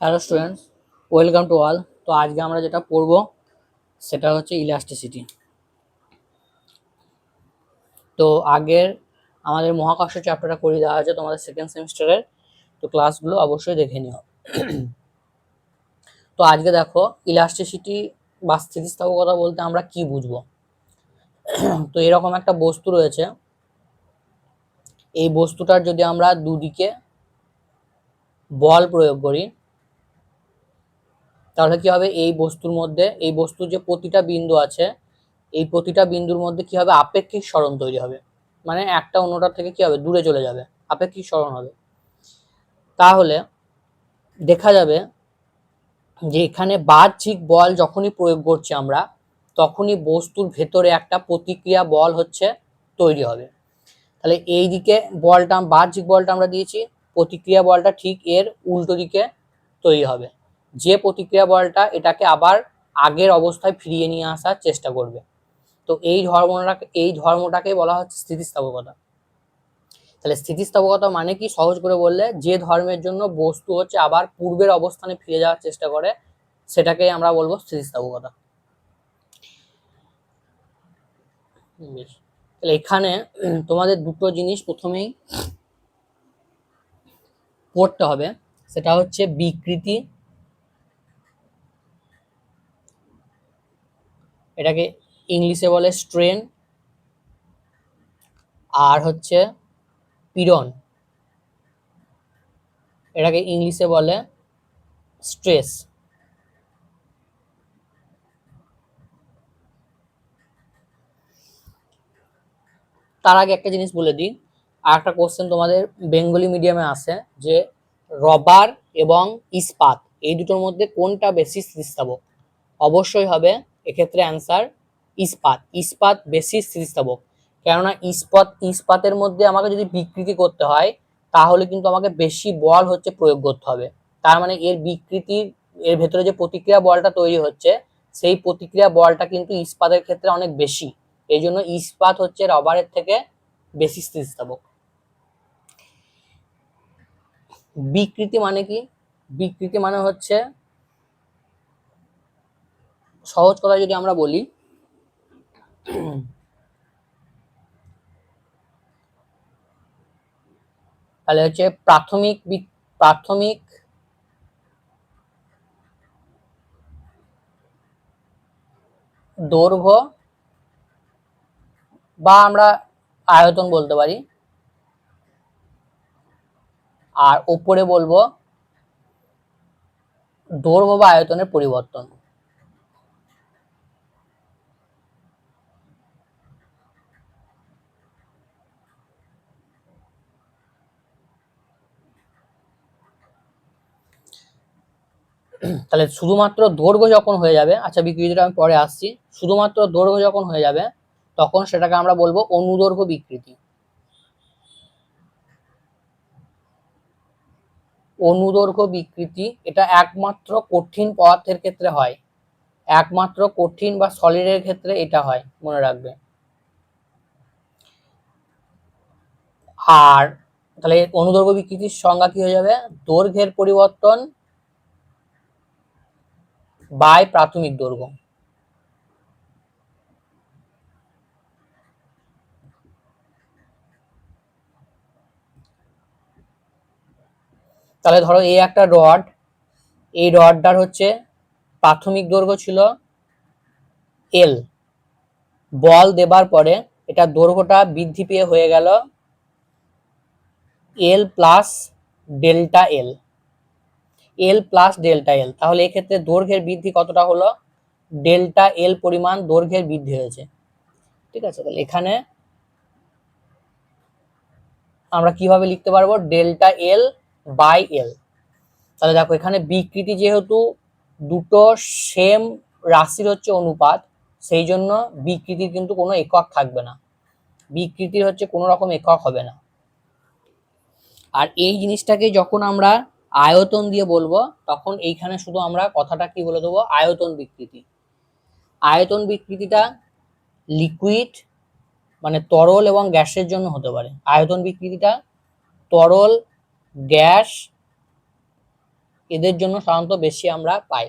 Hello students welcome to all তো আজকে আমরা যেটা পড়ব, সেটা হচ্ছে ইলাস্টিসিটি তো আগের আমাদের মহাকর্ষ চ্যাপ্টারটা করিয়ে দেওয়া হয়েছে তোমাদের সেকেন্ড সেমিস্টারের তো ক্লাসগুলো অবশ্যই দেখে নিও। তো আজকে দেখো ইলাস্টিসিটি বা স্থিতিস্থাপকতা বলতে আমরা কি বুঝব? তো এরকম একটা বস্তু রয়েছে। এই বস্তুটার যদি আমরা দুদিকে বল প্রয়োগ করি তাহলে কি হবে? এই বস্তুর মধ্যে, এই বস্তুর যে প্রতিটা বিন্দু আছে, এই প্রতিটা বিন্দুর মধ্যে কি হবে? আপেক্ষিক স্মরণ তৈরি হবে। মানে একটা অন্যটার থেকে কি হবে? দূরে চলে যাবে। আপেক্ষিক স্মরণ হবে। তাহলে দেখা যাবে যে এখানে বাহ্যিক বল যখনই প্রয়োগ করছি আমরা, তখনই বস্তুর ভেতরে একটা প্রতিক্রিয়া বল হচ্ছে তৈরি হবে। তাহলে এই দিকে বলটা, বাহ্যিক বলটা আমরা দিয়েছি, প্রতিক্রিয়া বলটা ঠিক এর উল্টো দিকে তৈরি হবে। যে প্রতিক্রিয়া বলটা এটাকে আবার আগের অবস্থায় ফিরিয়ে নিয়ে আসার চেষ্টা করবে। তো এই ধর্মটাকে এই ধর্মটাকে বলা হচ্ছে স্থিতিস্থাপকতা তাহলে স্থিতিস্থাপকতা মানে কি? সহজ করে বললে যে ধর্মের জন্য বস্তু হচ্ছে আবার পূর্বের অবস্থানে ফিরে যাওয়ার চেষ্টা করে, সেটাকেই আমরা বলব স্থিতিস্থাপকতা তাহলে এখানে তোমাদের দুটো জিনিস প্রথমেই পড়তে হবে। সেটা হচ্ছে বিকৃতি এটাকে ইংলিশে বলে স্ট্রেন, আর হচ্ছে পীড়ন এটাকে ইংলিশে বলে স্ট্রেস। তার আগে একটা জিনিস বলে দিই, আর একটা কোশ্চেন তোমাদের বেঙ্গলি মিডিয়ামে আসে যে রবার এবং ইস্পাত, এই দুটোর মধ্যে কোনটা বেশি স্থিতিস্থাপক অবশ্যই হবে এক্ষেত্রে অ্যান্সার ইস্পাত। ইস্পাত বেশি স্থিতিস্থাপক। কেননা ইস্পাত, ইস্পাতের মধ্যে আমাকে যদি বিকৃতি করতে হয়, তাহলে কিন্তু আমাকে বেশি বল হচ্ছে প্রয়োগ করতে হবে। তার মানে এর বিকৃতির, এর ভেতরে যে প্রতিক্রিয়া বলটা তৈরি হচ্ছে, সেই প্রতিক্রিয়া বলটা কিন্তু ইস্পাতের ক্ষেত্রে অনেক বেশি। এই জন্য ইস্পাত হচ্ছে রবারের থেকে বেশি স্থিতিস্থাপক। বিকৃতি মানে কি? বিকৃতি মানে হচ্ছে সহজ কথা যদি আমরা বলি, তাহলে হচ্ছে প্রাথমিক প্রাথমিক দৈর্ঘ্য বা আমরা আয়তন বলতে পারি। আর ওপরে বলব দৈর্ঘ্য বা আয়তনের পরিবর্তন। তাহলে শুধুমাত্র দৈর্ঘ্য যখন হয়ে যাবে আচ্ছা বিকৃতিটা আমি পরে আসছি, শুধুমাত্র দৈর্ঘ্য যখন হয়ে যাবে, তখন সেটাকে আমরা বলব অনুদৈর্ঘ্য বিকৃতি। অনুদৈর্ঘ্য বিকৃতি এটা একমাত্র কঠিন পদার্থের ক্ষেত্রে হয়। একমাত্র কঠিন বা সলিডের ক্ষেত্রে এটা হয়, মনে রাখবে। আর তাহলে অনুদৈর্ঘ্য বিকৃতির সংজ্ঞা কি হয়ে যাবে? দৈর্ঘ্যের পরিবর্তন বাই প্রাথমিক দৈর্ঘ্য। তাহলে ধরো এই একটা রড, এই রডটার হচ্ছে প্রাথমিক দৈর্ঘ্য ছিল এল বল দেবার পরে এটা দৈর্ঘ্যটা বৃদ্ধি পেয়ে হয়ে গেল L plus delta L L plus delta L তাহলে এক্ষেত্রে দৈর্ঘ্যের বৃদ্ধি কতটা হলো? ডেল্টা এল পরিমাণ দৈর্ঘ্যের বৃদ্ধি হয়েছে। ঠিক আছে, তাহলে এখানে আমরা কীভাবে লিখতে পারব? ডেল্টা এল বাই এল তাহলে দেখো, এখানে বিকৃতি যেহেতু দুটো সেম রাশির হচ্ছে অনুপাত, সেই জন্য বিকৃতির কিন্তু কোনো একক থাকবে না। বিকৃতির হচ্ছে কোনো রকম একক হবে না। আর এই জিনিসটাকে যখন আমরা আয়তন দিয়ে বলব, তখন এইখানে শুধু আমরা কথাটা কি বলে দেবো? আয়তন বিকৃতি। আয়তন বিকৃতিটা লিকুইড মানে তরল এবং গ্যাসের জন্য হতে পারে। আয়তন বিকৃতিটা তরল, গ্যাস, এদের জন্য সাধারণত বেশি আমরা পাই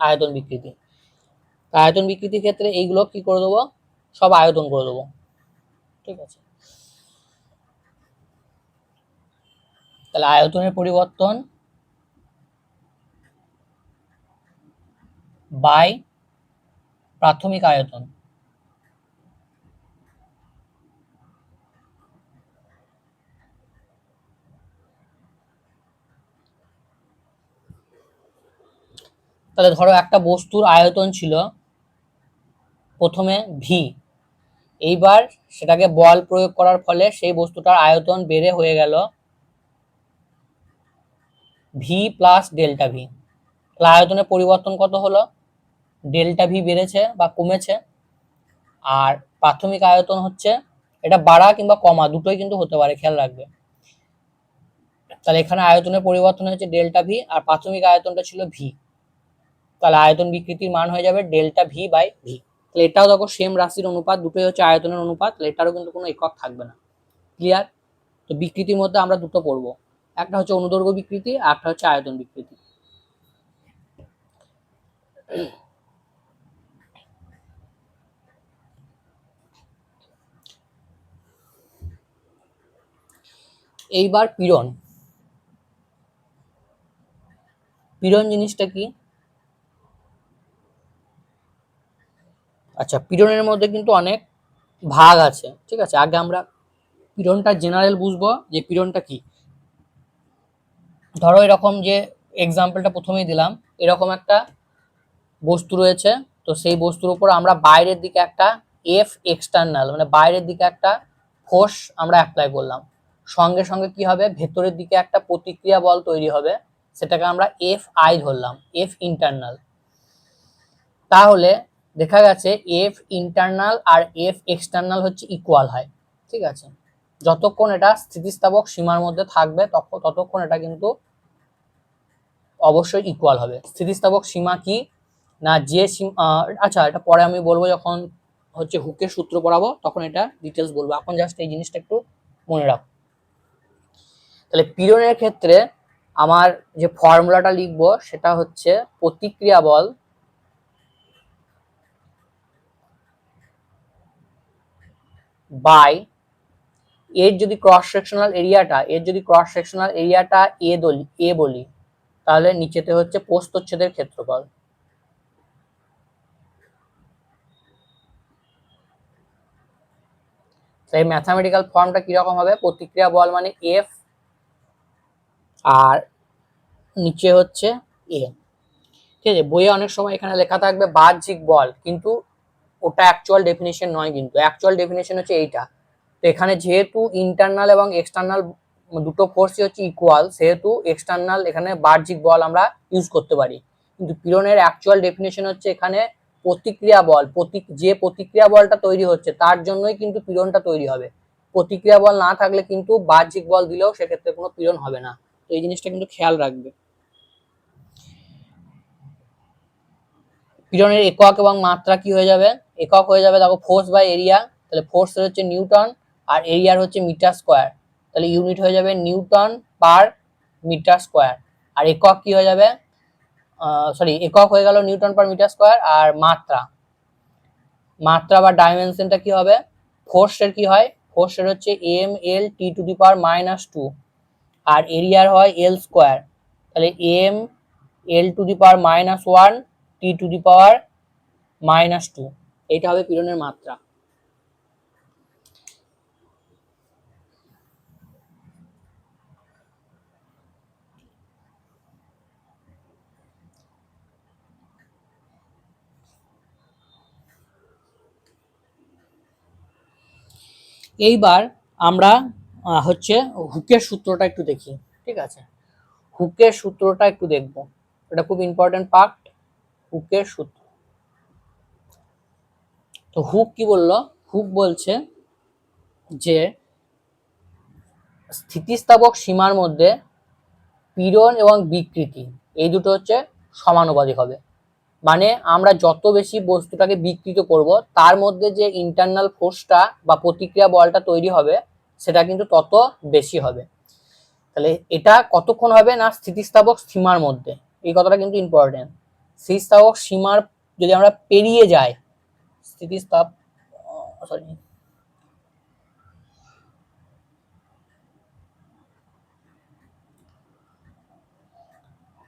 আয়তন বিকৃতি। আয়তন বিকৃতির ক্ষেত্রে এইগুলো কি করে দেবো? সব আয়তন করে দেবো। ঠিক আছে? তাহলে আয়তনের পরিবর্তন বাই প্রাথমিক আয়তন। তাহলে ধরো একটা বস্তুর আয়তন ছিল প্রথমে ভি এইবার সেটাকে বল প্রয়োগ করার ফলে সেই বস্তুটার আয়তন বেড়ে হয়ে গেল ভি প্লাস ডেল্টা ভি তাহলে আয়তনের পরিবর্তন কত হলো? ডেল্টা ভি বেড়েছে বা কমেছে। আর প্রাথমিক আয়তন হচ্ছে, এটা বাড়া কিংবা কমা, দুটোই কিন্তু হতে পারে, খেয়াল রাখবে। তাহলে এখানে আয়তনের পরিবর্তন হচ্ছে ডেল্টা ভি আর প্রাথমিক আয়তনটা ছিল ভি তাহলে আয়তন বিকৃতির মান হয়ে যাবে ডেল্টা ভি বাই ভি তাহলে এটাও দেখো সেম রাশির অনুপাত, দুটোই হচ্ছে আয়তনের অনুপাত, তাহলে এটারও কিন্তু কোনো একক থাকবে না। ক্লিয়ার তো বিকৃতির মধ্যে আমরা দুটো পড়ব একটা হচ্ছে অনুদৈর্ঘ্য বিকৃতি একটা হচ্ছে আয়তন বিকৃতি। এইবার পীড়ন। পীড়ন জিনিসটা কি? আচ্ছা পীড়নের মধ্যে কিন্তু অনেক ভাগ আছে, ঠিক আছে? আগে আমরা পীড়নটা জেনারেল বুঝব যে পীড়নটা কি? ধরো এরকম যে এক্সাম্পলটা প্রথমেই দিলাম, এরকম একটা বস্তু রয়েছে, তো সেই বস্তুর উপর আমরা বাইরের দিকে একটা এফ এক্সটার্নাল মানে বাইরের দিকে একটা ফোর্স আমরা অ্যাপ্লাই করলাম। সঙ্গে সঙ্গে কি হবে? ভেতরের দিকে একটা প্রতিক্রিয়া বল তৈরি হবে, সেটাকে আমরা এফ আই ধরলাম এফ ইন্টারনাল তাহলে দেখা গেছে এফ ইন্টারনাল আর এফ এক্সটার্নাল হচ্ছে ইকুয়াল হয়, ঠিক আছে? যতক্ষণ এটা স্থিতিস্থাপক সীমার মধ্যে থাকবে তখন ততক্ষণ এটা কিন্তু অবশ্যই ইকুয়াল হবে। স্থিতিস্থাপক সীমা কি? না, যে আচ্ছা এটা পরে আমি বলব যখন হচ্ছে হুকের সূত্র পড়াবো, তখন এটা ডিটেলস বলব। এখন জাস্ট এই জিনিসটা একটু মনে রাখো। তাহলে পীড়নের ক্ষেত্রে আমার যে ফর্মুলাটা লিখব, সেটা হচ্ছে প্রতিক্রিয়া বল বাই এর যদি ক্রস সেকশনাল এরিয়াটা এর যদি ক্রস সেকশনাল এরিয়াটা এ দলি এ বলি, তাহলে নিচেতে হচ্ছে প্রস্থচ্ছেদের ক্ষেত্রফল। তাই ম্যাথামেটিক্যাল ফর্মটা কীরকম হবে? প্রতিক্রিয়া বল মানে এফ আর নিচে হচ্ছে এ ঠিক আছে? বইয়ে অনেক সময় এখানে লেখা থাকবে বাহ্যিক বল, কিন্তু ওটা অ্যাকচুয়াল ডেফিনেশন নয় কিন্তু। অ্যাকচুয়াল ডেফিনেশন হচ্ছে এইটা। তো এখানে যেহেতু ইন্টারনাল এবং এক্সটার্নাল দুটো ফোর্সই হচ্ছে ইকুয়াল সেহেতু এক্সটার্নাল এখানে বাহ্যিক বল আমরা ইউজ করতে পারি। কিন্তু পীড়নের অ্যাকচুয়াল ডেফিনেশন হচ্ছে এখানে প্রতিক্রিয়া বল প্রতীক যে প্রতিক্রিয়া বলটা তৈরি হচ্ছে, তার জন্যই কিন্তু পীড়নটা তৈরি হবে। প্রতিক্রিয়া বল না থাকলে কিন্তু বাহ্যিক বল দিলেও সেক্ষেত্রে কোনো পীড়ন হবে না। তো এই জিনিসটা কিন্তু খেয়াল রাখবে। পীড়নের একক এবং মাত্রা কি হয়ে যাবে? একক হয়ে যাবে, দেখো ফোর্স বাই এরিয়া তাহলে ফোর্স হচ্ছে নিউটন আর এরিয়ার হচ্ছে মিটার স্কোয়ার। তাহলে ইউনিট হয়ে যাবে নিউটন পার মিটার স্কোয়ার। আর একক কি হয়ে যাবে? সরি একক হয়ে গেল নিউটন পার মিটার স্কোয়ার আর মাত্রা। মাত্রা বা ডাইমেনশনটা কি হবে? ফোর্সের কি হয়? ফোর্সের হচ্ছে M L T to the power minus two আর এরিয়ার হয় এল স্কোয়ার তাহলে M L to the power minus one T to the power minus two এইটা হবে পীড়নের মাত্রা। এইবার আমরা হচ্ছে হুকের সূত্রটা একটু দেখি। ঠিক আছে? হুকের সূত্রটা একটু দেখব। এটা খুব ইম্পর্টেন্ট পার্ট হুকের সূত্র। তো হুক কি বলল? হুক বলছে যে স্থিতিস্থাপক সীমার মধ্যে পীড়ন এবং বিকৃতি, এই দুটো হচ্ছে সমানুপাতিক হবে। মানে আমরা যত বেশি বস্তুটাকে বিকৃত করব, তার মধ্যে যে ইন্টারনাল ফোর্সটা বা প্রতিক্রিয়া বলটা তৈরি হবে, সেটা কিন্তু তত বেশি হবে। তাহলে এটা কতক্ষণ হবে না স্থিতিস্থাপক সীমার মধ্যে? এই কথাটা কিন্তু ইম্পর্টেন্ট স্থিতিস্থাপক সীমার যদি আমরা পেরিয়ে যাই স্থিতিস্থাপ সরি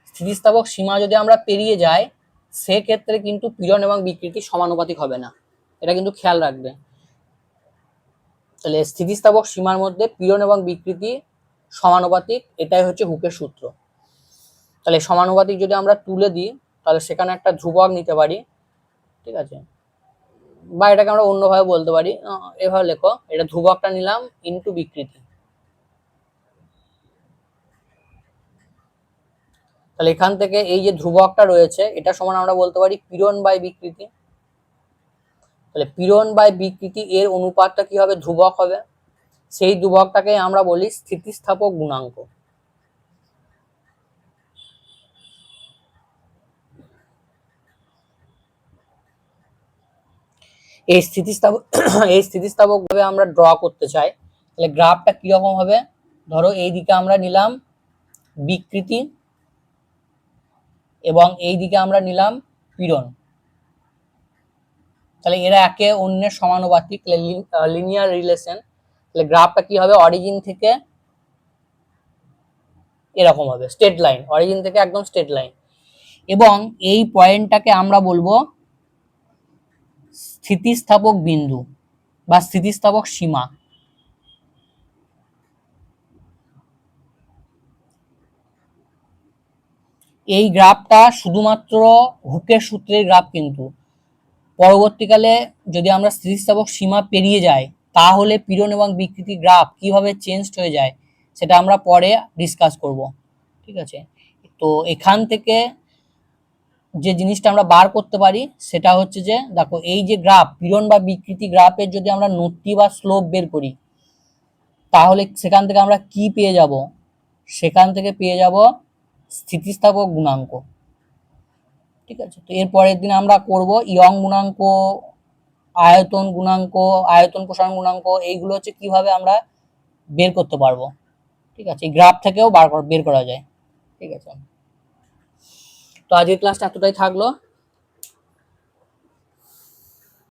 স্থিতিস্থাপক সীমা যদি আমরা পেরিয়ে যাই সেক্ষেত্রে কিন্তু পীড়ন এবং বিকৃতি সমানুপাতিক হবে না। এটা কিন্তু খেয়াল রাখবে। তাহলে স্থিতিস্থাপক সীমার মধ্যে পীড়ন এবং বিকৃতি সমানুপাতিক, এটাই হচ্ছে হুকের সূত্র। তাহলে সমানুপাতিক যদি আমরা তুলে দিই, তাহলে সেখানে একটা ধ্রুবক নিতে পারি, ঠিক আছে? বা এটাকে আমরা অন্যভাবে বলতে পারি এভাবে লেখো, এটা ধ্রুবকটা নিলাম ইনটু বিকৃতি। তাহলে এখান থেকে এই যে ধ্রুবকটা রয়েছে, এটা সমান আমরা বলতে পারি পীড়ন বাই বিকৃতি। তাহলে পীড়ন বাই বিকৃতি এর অনুপাতটা কি হবে? ধ্রুবক হবে। সেই ধ্রুবকটাকে আমরা বলি স্থিতিস্থাপক গুণাঙ্ক। এই স্থিতিস্থাপক এই স্থিতিস্থাপক ভাবে আমরা ড্র করতে চাই। তাহলে গ্রাফটা কীরকম হবে? ধরো এই দিকে আমরা নিলাম বিকৃতি। এবং এই দিকে আমরা নিলাম পীড়ন। তাহলে এরা একে অন্যের সমানুপাতিক লিনিয়ার রিলেশন তাহলে গ্রাফটা কি হবে? অরিজিন থেকে এরকম হবে স্ট্রেট লাইন অরিজিন থেকে একদম স্ট্রেট লাইন এবং এই পয়েন্টটাকে আমরা বলব স্থিতিস্থাপক বিন্দু বা স্থিতিস্থাপক সীমা। এই গ্রাফটা শুধুমাত্র হুকের সূত্রের গ্রাফ কিন্তু। পরবর্তীকালে যদি আমরা স্থিতিস্থাপক সীমা পেরিয়ে যাই, তাহলে পীড়ন এবং বিকৃতি গ্রাফ কীভাবে চেঞ্জড হয়ে যায় সেটা আমরা পরে ডিসকাস করব। ঠিক আছে? তো এখান থেকে যে জিনিসটা আমরা বার করতে পারি, সেটা হচ্ছে যে, দেখো, এই যে গ্রাফ, পীড়ন বা বিকৃতি গ্রাফের যদি আমরা নতি বা স্লোপ বের করি, তাহলে সেখান থেকে আমরা কি পেয়ে যাব? সেখান থেকে পেয়ে যাব স্থিতিস্থাপক গুণাঙ্ক। ঠিক আছে? তো এর পরের দিন আমরা করব ইয়ং গুণাঙ্ক, আয়তন গুণাঙ্ক, আয়তন প্রসারণ গুণাঙ্ক, এইগুলো হচ্ছে কীভাবে আমরা বের করতে পারব। ঠিক আছে? গ্রাফ থেকেও বার বের করা যায়। ঠিক আছে? তো আজকের ক্লাসটা এতটাই থাকল।